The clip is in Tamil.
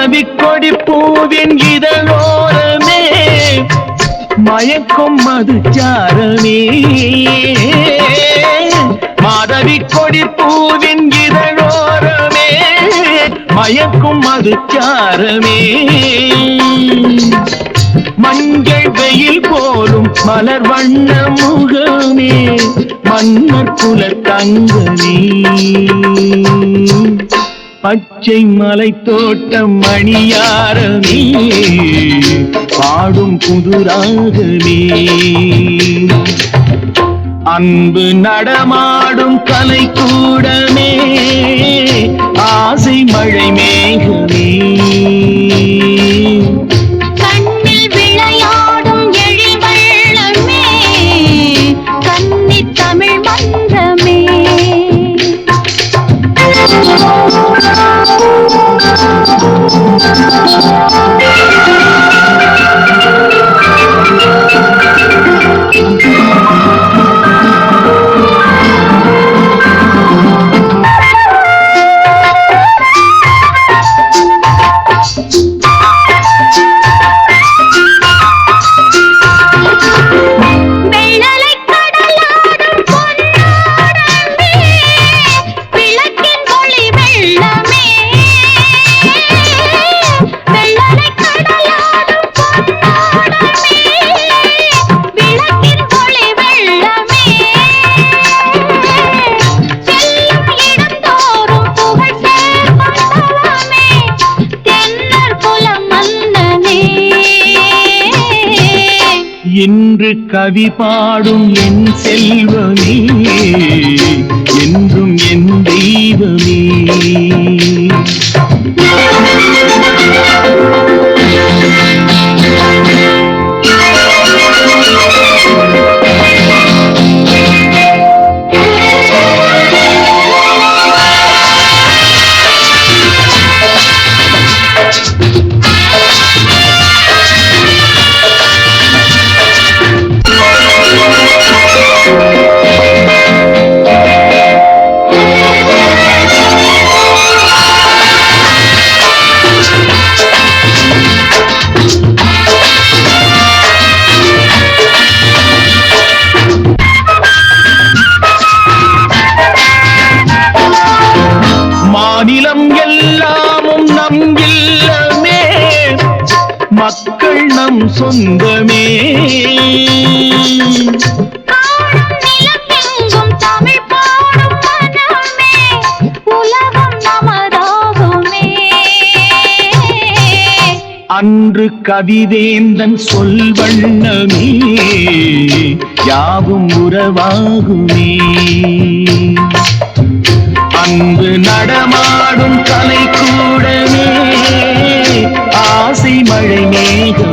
அரபிக்கொடி பூவின் இதழோரமே மயக்கும் மதுச்சாரமே மாதவிக்கொடி பூவின் இதழோரமே மயக்கும் மதுச்சாரமே மஞ்சள் வெயில் போலும் மலர் வண்ண முகமே மன்னர் குல தங்கமே. பச்சை மலை தோட்டம் மணியாரமே பாடும் புதுராகமே அன்பு நடமாடும் கலை கூடமே ஆசை மழை மேகமே. கண்ணில் இன்று கவி பாடும் என் செல்வமே. மக்கள் நம் சொந்தமே. அன்று கவிதேந்தன் சொல் வண்ணமே. யாவும் உறவாகுமே. அன்பு நடமாடும் கலை மழை மேகம்